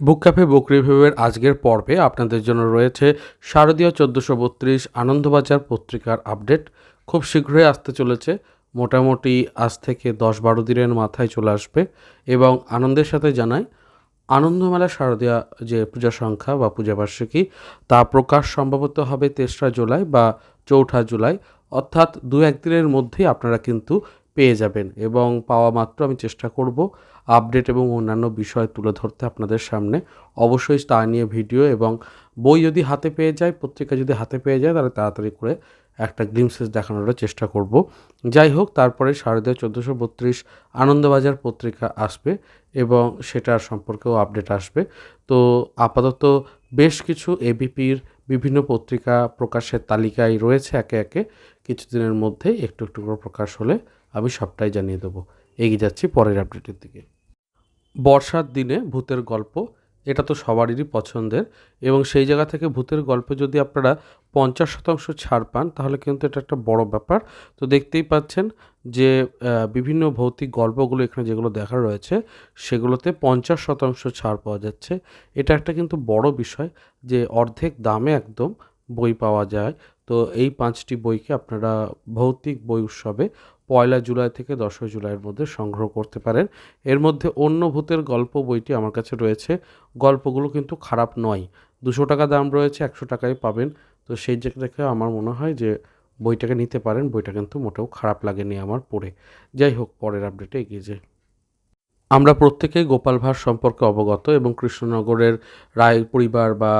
বুক cafe, বুক রিভিউয়ের আজকের পর্বে আপনাদের জন্য রয়েছে শারদীয় চোদ্দোশো বত্রিশ আনন্দবাজার পত্রিকার আপডেট। খুব শীঘ্রই আসতে চলেছে। মোটামুটি আজ থেকে দশ বারো দিনের মাথায় চলে আসবে এবং আনন্দের সাথে জানাই, আনন্দমেলা শারদীয়া যে পূজা সংখ্যা বা পূজাবার্ষিকী তা প্রকাশ সম্ভবত হবে তেসরা জুলাই বা চৌঠা জুলাই। অর্থাৎ দু একদিনের মধ্যেই আপনারা কিন্তু পেয়ে যাবেন এবং পাওয়া মাত্র আমি চেষ্টা করব আপডেট এবং অন্যান্য বিষয় তুলে ধরতে আপনাদের সামনে। অবশ্যই তা নিয়ে ভিডিও এবং বই যদি হাতে পেয়ে যায়, পত্রিকা যদি হাতে পেয়ে যায়, তাহলে তাড়াতাড়ি করে একটা গ্লিমসেস দেখানোর চেষ্টা করব। যাই হোক, তারপরে শারদীয় চোদ্দোশো বত্রিশ আনন্দবাজার পত্রিকা আসবে এবং সেটার সম্পর্কেও আপডেট আসবে। তো আপাতত বেশ কিছু এবিপির বিভিন্ন পত্রিকা প্রকাশের তালিকায় রয়েছে একে একে। কিছুদিনের মধ্যেই একটু একটু করে প্রকাশ হলে আমি সবটাই জানিয়ে দেবো। এগিয়ে যাচ্ছি পরের আপডেটের দিকে। বর্ষার দিনে ভূতের গল্প, এটা তো সবারই পছন্দের এবং সেই জায়গা থেকে ভূতের গল্পে যদি আপনারা পঞ্চাশ শতাংশ ছাড় পান, তাহলে কিন্তু এটা একটা বড় ব্যাপার। তো দেখতেই পাচ্ছেন যে বিভিন্ন ভৌতিক গল্পগুলো এখানে যেগুলো দেখা রয়েছে, সেগুলোতে পঞ্চাশ শতাংশ ছাড় পাওয়া যাচ্ছে। এটা একটা কিন্তু বড় বিষয় যে, অর্ধেক দামে একদম বই পাওয়া যায়। তো এই পাঁচটি বইকে আপনারা ভৌতিক বই উৎসবে পয়লা জুলাই থেকে দশই জুলাইয়ের মধ্যে সংগ্রহ করতে পারেন। এর মধ্যে অন্য ভূতের গল্প বইটি আমার কাছে রয়েছে। গল্পগুলো কিন্তু খারাপ নয়। দুশো টাকা দাম রয়েছে, একশো টাকায় পাবেন। তো সেই জায়গা থেকে আমার মনে হয় যে বইটাকে নিতে পারেন। বইটা কিন্তু মোটেও খারাপ লাগেনি আমার পড়ে। যাই হোক, পরের আপডেটে এগিয়ে যাই। আমরা প্রত্যেকেই গোপাল ভাঁড় সম্পর্কে অবগত এবং কৃষ্ণনগরের রায় পরিবার বা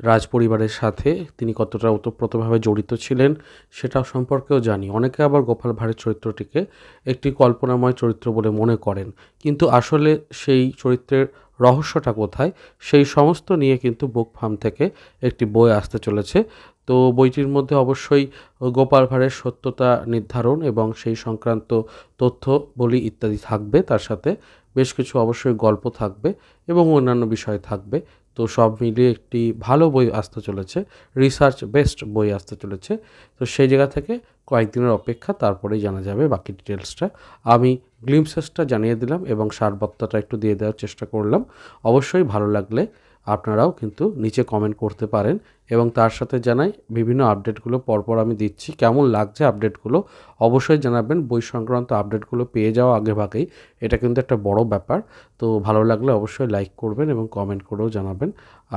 রাজ পরিবারের সাথে তিনি কতটা ওতপ্রোতভাবে জড়িত ছিলেন সেটা সম্পর্কেও জানি। অনেকে আবার গোপাল ভাঁড়ের চরিত্রটিকে একটি কল্পনাময় চরিত্র বলে মনে করেন। কিন্তু আসলে সেই চরিত্রের রহস্যটা কোথায়? সেই সমস্ত নিয়ে কিন্তু বুক ফার্ম থেকে একটি বই আসতে চলেছে। তো বইটির মধ্যে অবশ্যই গোপাল ভাঁড়ের সত্যতা নির্ধারণ এবং সেই সংক্রান্ত তথ্য, বলি ইত্যাদি থাকবে তার সাথে। বেশ কিছু অবশ্যই গল্প থাকবে এবং অন্যান্য বিষয় থাকবে। তো সব মিলিয়ে একটি ভালো বই আসতে চলেছে, রিসার্চ বেস্ট বই আসতে চলেছে। তো সেই জায়গা থেকে কয়েকদিনের অপেক্ষা, তারপরেই জানা যাবে বাকি ডিটেলসটা আমি গ্লিমসেসটা জানিয়ে দিলাম এবং সারবত্তাটা একটু দিয়ে দেওয়ার চেষ্টা করলাম। অবশ্যই ভালো লাগলে আপনারাও কিন্তু নিচে কমেন্ট করতে পারেন। এবং তার সাথে জানাই বিভিন্ন আপডেটগুলো পরপর আমি দিচ্ছি। কেমন লাগছে আপডেটগুলো অবশ্যই জানাবেন। বই সংক্রান্ত আপডেটগুলো পেয়ে যাওয়া আগে ভাগেই এটা কিন্তু একটা বড় ব্যাপার। তো ভালো লাগলে অবশ্যই লাইক করবেন এবং কমেন্ট করেও জানাবেন।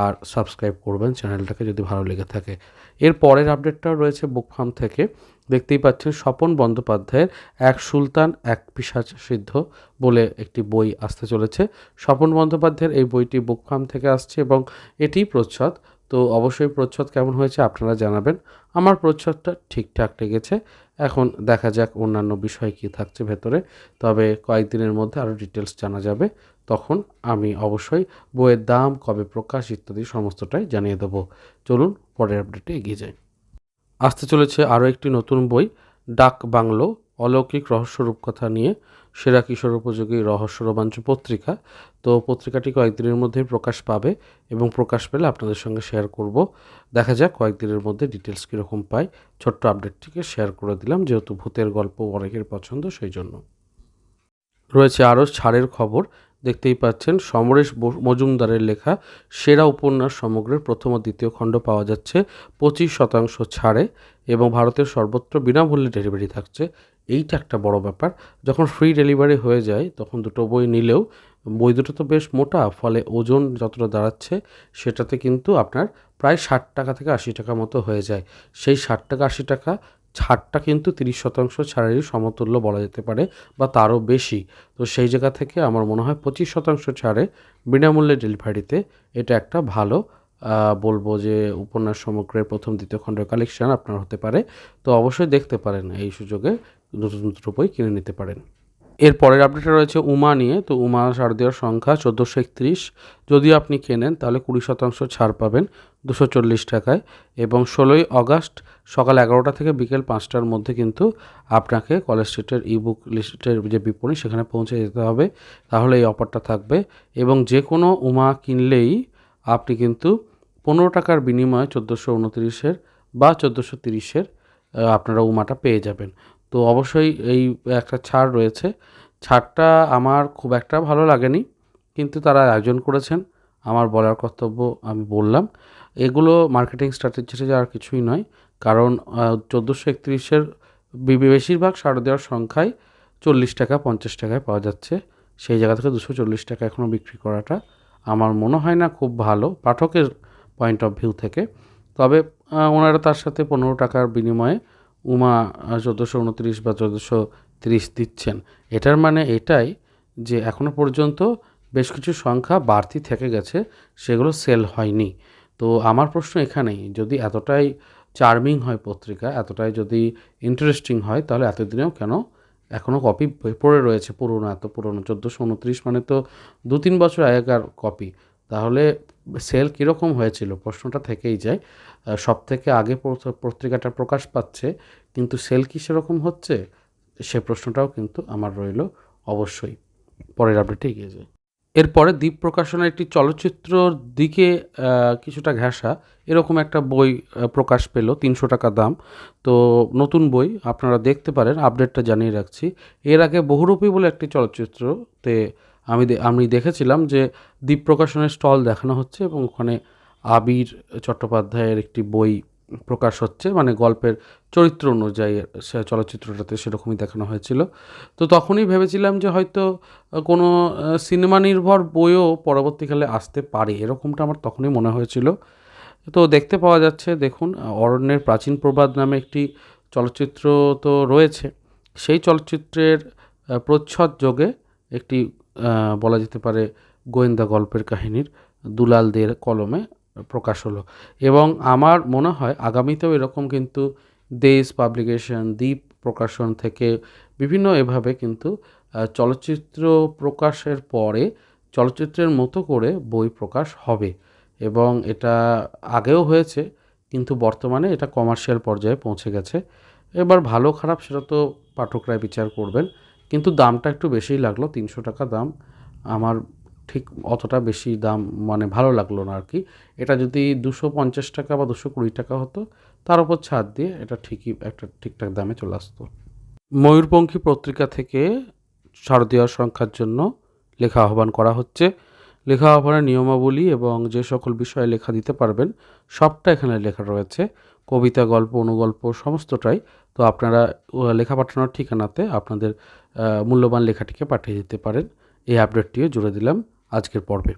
আর সাবস্ক্রাইব করবেন চ্যানেলটাকে যদি ভালো লেগে থাকে। এর পরের আপডেটটাও রয়েছে বুক ফার্ম থেকে। দেখতেই পাচ্ছেন স্বপন বন্দ্যোপাধ্যায়ের এক সুলতান, এক পিসাচ সিদ্ধ বলে একটি বই আসতে চলেছে। স্বপন বন্দ্যোপাধ্যায়ের এই বইটি বুক ফার্ম থেকে আসছে এবং এটি প্রচ্ছদ। তো অবশ্যই প্রচ্ছদ কেমন হয়েছে আপনারা জানাবেন। আমার প্রচ্ছদটা ঠিকঠাক লেগেছে। এখন দেখা যাক অন্যান্য বিষয় কী থাকছে ভেতরে। তবে কয়েকদিনের মধ্যে আরও ডিটেলস জানা যাবে। তখন আমি অবশ্যই বইয়ের দাম, কবে প্রকাশ ইত্যাদি সমস্তটাই জানিয়ে দেবো। চলুন পরের আপডেটে এগিয়ে যাই। আসতে চলেছে আরও একটি নতুন বই, ডাক বাংলো, অলৌকিক রহস্য রূপকথা নিয়ে। সেরা কিশোর উপযোগী রহস্য রোমাঞ্চ পত্রিকা। তো পত্রিকাটি কয়েকদিনের মধ্যেই প্রকাশ পাবে এবং প্রকাশ পেলে আপনাদের সঙ্গে শেয়ার করব। দেখা যাক কয়েকদিনের মধ্যে ডিটেলস কীরকম পাই। ছোট্ট আপডেটটিকে শেয়ার করে দিলাম, যেহেতু ভূতের গল্প অনেকের পছন্দ, সেই জন্য। রয়েছে আরও ছাড়ের খবর। দেখতেই পাচ্ছেন, সমরেশ মজুমদারের লেখা সেরা উপন্যাস সমগ্রের প্রথম ও দ্বিতীয় খণ্ড পাওয়া যাচ্ছে পঁচিশ শতাংশ ছাড়ে এবং ভারতের সর্বত্র বিনামূল্যে ডেলিভারি থাকছে। এইটা একটা বড় ব্যাপার। যখন ফ্রি ডেলিভারি হয়ে যায়, তখন দুটো বই নিলেও, বই দুটো তো বেশ মোটা, ফলে ওজন যতটা দাঁড়াচ্ছে, সেটাতে কিন্তু আপনার প্রায় ষাট টাকা থেকে আশি টাকা মতো হয়ে যায়। সেই ষাট টাকা, আশি টাকা ছাড়টা কিন্তু তিরিশ শতাংশ ছাড়েরই সমতুল্য বলা যেতে পারে, বা তারও বেশি। তো সেই জায়গা থেকে আমার মনে হয় পঁচিশ শতাংশ ছাড়ে বিনামূল্যে ডেলিভারিতে। এটা একটা ভালো বলব যে উপন্যাস সমগ্রের প্রথম, দ্বিতীয় খণ্ডের কালেকশন আপনার হতে পারে। তো অবশ্যই দেখতে পারেন এই সুযোগে। নতুন নতুন বই কিনে নিতে পারেন। এর পরের আপডেটে রয়েছে উমা নিয়ে। তো উমা শারদীয় সংখ্যা চোদ্দোশো একত্রিশ। যদি আপনি কেনেন, তাহলে কুড়ি শতাংশ ছাড় পাবেন দুশো চল্লিশ টাকায়। এবং ষোলোই আগস্ট সকাল এগারোটা থেকে বিকেল পাঁচটার মধ্যে কিন্তু আপনাকে কলেজ স্ট্রিটের ইবুক লিস্টের যে বিপণী, সেখানে পৌঁছে যেতে হবে। তাহলে এই অফারটা থাকবে। এবং যে কোনো উমা কিনলেই আপনি কিন্তু পনেরো টাকার বিনিময়ে চোদ্দোশো উনত্রিশের বা চোদ্দোশো তিরিশের আপনারা উমাটা পেয়ে যাবেন। তো অবশ্যই এই একটা ছাড় রয়েছে। ছাড়টা আমার খুব একটা ভালো লাগেনি, কিন্তু তারা আয়োজন করেছেন। আমার বলার কর্তব্য আমি বললাম। এগুলো মার্কেটিং স্ট্র্যাটেজি আর কিছুই নয়, কারণ চোদ্দোশো একত্রিশের বেশিরভাগ সার দেওয়ার সংখ্যায় চল্লিশ টাকা, পঞ্চাশ টাকায় পাওয়া যাচ্ছে। সেই জায়গা থেকে দুশো চল্লিশ টাকা এখনও বিক্রি করাটা আমার মনে হয় না খুব ভালো, পাঠকের পয়েন্ট অফ ভিউ থেকে। তবে ওনারা তার সাথে পনেরো টাকার বিনিময়ে উমা চোদ্দোশো উনত্রিশ বা চোদ্দোশো তিরিশ দিচ্ছেন। এটার মানে এটাই যে এখনও পর্যন্ত বেশ কিছু সংখ্যা বাড়তি থেকে গেছে, সেগুলো সেল হয়নি। তো আমার প্রশ্ন এখানেই, যদি এতটাই চার্মিং হয় পত্রিকা, এতটাই যদি ইন্টারেস্টিং হয়, তাহলে এতদিনেও কেন এখনও কপি পড়ে রয়েছে পুরনো, এত পুরনো, চোদ্দোশো উনত্রিশ মানে তো দু তিন বছর আগেকার কপি তাহলে সেল কীরকম হয়েছিল? প্রশ্নটা থেকেই যায়। সব থেকে আগে পত্রিকাটা প্রকাশ পাচ্ছে, কিন্তু সেল কি সেরকম হচ্ছে? সে প্রশ্নটাও কিন্তু আমার রইল অবশ্যই। পরের আপডেটে এগিয়ে যায় এরপরে দ্বীপ প্রকাশনের একটি চলচ্চিত্রর দিকে কিছুটা ঘেঁষা এরকম একটা বই প্রকাশ পেল, তিনশো টাকা দাম। তো নতুন বই, আপনারা দেখতে পারেন আপডেটটা জানিয়ে রাখছি। এর আগে বহুরূপী বলে একটি চলচ্চিত্রতে আমি আমি দেখেছিলাম যে দ্বীপ প্রকাশনের স্টল দেখানো হচ্ছে এবং ওখানে আবির চট্টোপাধ্যায়ের একটি বই প্রকাশ হচ্ছে মানে গল্পের চরিত্র অনুযায়ী সে, চলচ্চিত্রটাতে সেরকমই দেখানো হয়েছিল। তো তখনই ভেবেছিলাম যে হয়তো কোনো সিনেমা নির্ভর বইও পরবর্তীকালে আসতে পারে, এরকমটা আমার তখনই মনে হয়েছিল। তো দেখতে পাওয়া যাচ্ছে, দেখুন, অরণ্যের প্রাচীন প্রবাদ নামে একটি চলচ্চিত্র তো রয়েছে। সেই চলচ্চিত্রের প্রচ্ছদ যোগে একটি বলা যেতে পারে গোয়েন্দা গল্পের কাহিনীর দুলাল দের কলমে প্রকাশ হলো। এবং আমার মনে হয় আগামীতেও এরকম কিন্তু দেশ পাবলিকেশন, দ্বীপ প্রকাশন থেকে বিভিন্ন এভাবে কিন্তু চলচ্চিত্র প্রকাশের পরে চলচ্চিত্রের মতো করে বই প্রকাশ হবে। এবং এটা আগেও হয়েছে, কিন্তু বর্তমানে এটা কমার্শিয়াল পর্যায়ে পৌঁছে গেছে। এবার ভালো খারাপ সেটা তো পাঠকরাই বিচার করবেন। কিন্তু দামটা একটু বেশিই লাগল, তিনশো টাকা দাম। আমার ঠিক অতটা বেশি দাম মানে ভালো লাগল না আর কি এটা যদি দুশো পঞ্চাশ টাকা বা দুশো কুড়ি টাকা হতো, তার উপর ছাড় দিয়ে এটা ঠিকই একটা ঠিকঠাক দামে চলে আসতো। ময়ূরপঙ্খী পত্রিকা থেকে শারদীয় সংখ্যার জন্য লেখা আহ্বান করা হচ্ছে। লেখা আহ্বানের নিয়মাবলী এবং যে সকল বিষয়ে লেখা দিতে পারবেন, সবটা এখানে লেখা রয়েছে। কবিতা, গল্প, অনুগল্প, সমস্তটাই। তো আপনারা লেখা পাঠানোর ঠিকানাতে আপনাদের মূল্যবান লেখাটিকে পাঠিয়ে দিতে পারেন। এই আপডেটটিও জুড়ে দিলাম আজকের পর্বে।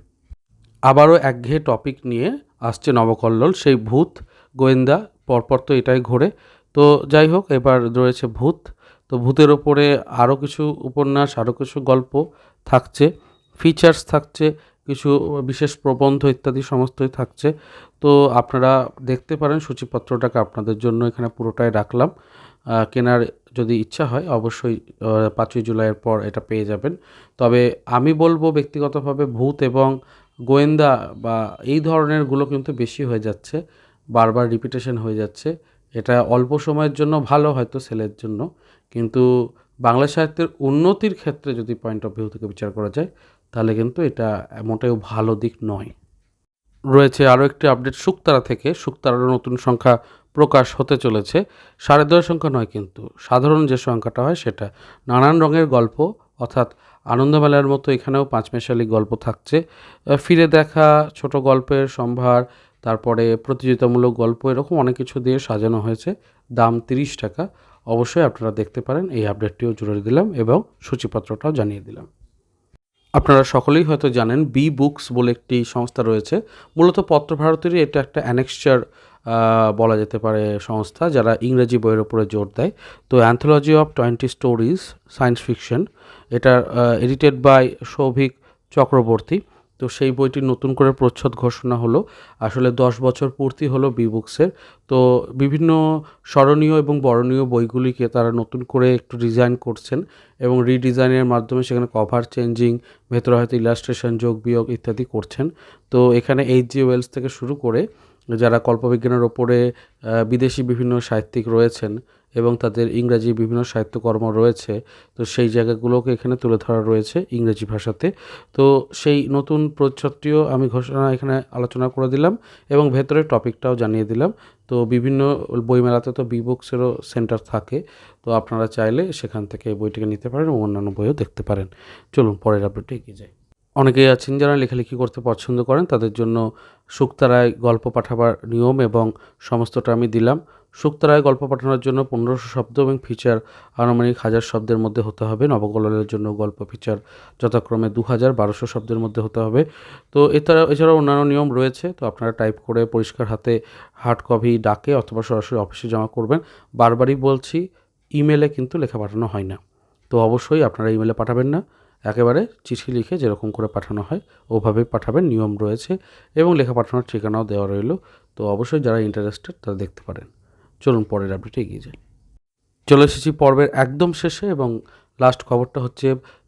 আবারও একঘেয়ে টপিক নিয়ে আসছে নবকল্লোল, সেই ভূত, গোয়েন্দা, পরপর তো এটাই ঘোরে। তো যাই হোক, এবার রয়েছে ভূত। তো ভূতের ওপরে আরও কিছু উপন্যাস, আরও কিছু গল্প থাকছে, ফিচার্স থাকছে কিছু বিশেষ প্রবন্ধ ইত্যাদি সমস্তই থাকছে। তো আপনারা দেখতে পারেন সূচিপত্রটাকে আপনাদের জন্য এখানে পুরোটাই রাখলাম। কেনার যদি ইচ্ছা হয় অবশ্যই পাঁচই জুলাইয়ের পর এটা পেয়ে যাবেন। তবে আমি বলব ব্যক্তিগতভাবে ভূত এবং গোয়েন্দা বা এই ধরনেরগুলো কিন্তু বেশি হয়ে যাচ্ছে, বারবার রিপিটেশন হয়ে যাচ্ছে। এটা অল্প সময়ের জন্য ভালো হয়তো সেলের জন্য। কিন্তু বাংলা সাহিত্যের উন্নতির ক্ষেত্রে যদি পয়েন্ট অফ ভিউ থেকে বিচার করা যায় তাহলে কিন্তু এটা মোটেও ভালো দিক নয়। রয়েছে আরও একটি আপডেট শুকতারা থেকে। শুকতারারও নতুন সংখ্যা প্রকাশ হতে চলেছে। সাড়ে দশ সংখ্যা নয় কিন্তু সাধারণ যে সংখ্যাটা হয় সেটা। নানান রঙের গল্প, অর্থাৎ আনন্দমেলার মতো এখানেও পাঁচমেশালি গল্প থাকছে। ফিরে দেখা, ছোট গল্পের সম্ভার, তারপরে প্রতিযোগিতামূলক গল্প, এরকম অনেক কিছু দিয়ে সাজানো হয়েছে। দাম তিরিশ টাকা। অবশ্যই আপনারা দেখতে পারেন। এই আপডেটটিও জুড়ে দিলাম এবং সূচিপত্রটাও জানিয়ে দিলাম। আপনারা সকলেই হয়তো জানেন বি বুকস বলে একটি সংস্থা রয়েছে। মূলত পত্রভারতেরই এটা একটা অ্যানেক্সচার বলা যেতে পারে সংস্থা যারা ইংরেজি বইয়ের উপরে জোর দেয়। তো anthology of twenty stories science fiction এটা এডিটেড বাই সৌভিক চক্রবর্তী তো সেই বইটি নতুন করে প্রচ্ছদ ঘোষণা হলো। আসলে দশ বছর পূর্তি হলো বি বুকসের তো বিভিন্ন স্মরণীয় এবং বরণীয় বইগুলিকে তারা নতুন করে একটু ডিজাইন করছেন এবং রিডিজাইনের মাধ্যমে সেখানে কভার চেঞ্জিং ভেতরে হয়তো ইলাস্ট্রেশন যোগ, বিয়োগ ইত্যাদি করছেন। তো এখানে এইচ জি ওয়েলস থেকে শুরু করে যারা কল্পবিজ্ঞানের ওপরে বিদেশি বিভিন্ন সাহিত্যিক রয়েছেন এবং তাদের ইংরাজি বিভিন্ন সাহিত্যকর্ম রয়েছে। তো সেই জায়গাগুলোকে এখানে তুলে ধরা রয়েছে ইংরেজি ভাষাতে। তো সেই নতুন প্রচ্ছদটিও আমি ঘোষণা এখানে আলোচনা করে দিলাম এবং ভেতরের টপিকটাও জানিয়ে দিলাম। তো বিভিন্ন বইমেলাতে তো বি বুকসেরও সেন্টার থাকে। তো আপনারা চাইলে সেখান থেকে বইটিকে নিতে পারেন এবং অন্যান্য বইও দেখতে পারেন। চলুন পরের আপডেটে এগিয়ে যাই। অনেকেই আছেন যারা লেখালেখি করতে পছন্দ করেন, তাদের জন্য শুক্তারায় গল্প পাঠাবার নিয়ম এবং সমস্তটা আমি দিলাম। শুক্তারায় গল্প পাঠানোর জন্য পনেরোশো শব্দ এবং ফিচার আনুমানিক হাজার শব্দের মধ্যে হতে হবে। নবকলের জন্য গল্প ফিচার যথাক্রমে দু হাজার বারোশো শব্দের মধ্যে হতে হবে। তো এছাড়া এছাড়াও অন্যান্য নিয়ম রয়েছে। তো আপনারা টাইপ করে পরিষ্কার হাতে হার্ড কপি ডাকে অথবা সরাসরি অফিসে জমা করবেন। বারবারই বলছি ইমেলে কিন্তু লেখা পাঠানো হয় না। তো অবশ্যই আপনারা ইমেলে পাঠাবেন না। একেবারে চিঠি লিখে যেরকম করে পাঠানো হয়, ওভাবেই পাঠাবেন, নিয়ম রয়েছে এবং লেখা পাঠানোর ঠিকানাও দেওয়া রইল। তো অবশ্যই যারা ইন্টারেস্টেড তারা দেখতে পারেন। চলুন পরের আপডেটে এগিয়ে যাই। চলে এসেছি পর্বের একদম শেষে এবং লাস্ট খবরটা হচ্ছে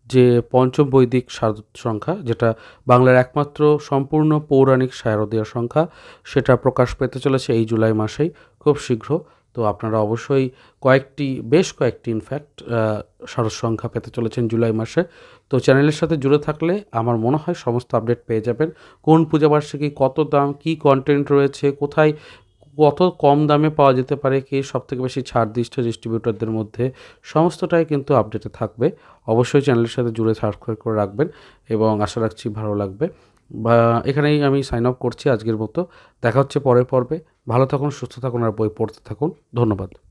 যে পঞ্চম বৈদিক শারদ সংখ্যা, যেটা বাংলার একমাত্র সম্পূর্ণ পৌরাণিক শারদীয় সংখ্যা, সেটা প্রকাশ পেতে চলেছে এই জুলাই মাসেই খুব শীঘ্র। তো আপনারা অবশ্যই কয়েকটি, বেশ কয়েকটি ইনফ্যাক্ট শারদ সংখ্যা পেতে চলেছেন জুলাই মাসে। তো চ্যানেলের সাথে জুড়ে থাকলে আমার মনে হয় সমস্ত আপডেট পেয়ে যাবেন। কোন পূজাবার্ষিকী কত দাম, কী কন্টেন্ট রয়েছে, কোথায় কত কম দামে পাওয়া যেতে পারে, কে সব থেকে বেশি ছাড় দিচ্ছে ডিস্ট্রিবিউটরদের মধ্যে, সমস্তটাই কিন্তু আপডেটে থাকবে। অবশ্যই চ্যানেলের সাথে জুড়ে সাবস্ক্রাইব করে রাখবেন এবং আশা রাখছি ভালো লাগবে। বা এখানেই আমি সাইন আপ করছি আজকের মতো। দেখা হচ্ছে পরের পর্বে। ভালো থাকুন, সুস্থ থাকুন আর বই পড়তে থাকুন। ধন্যবাদ।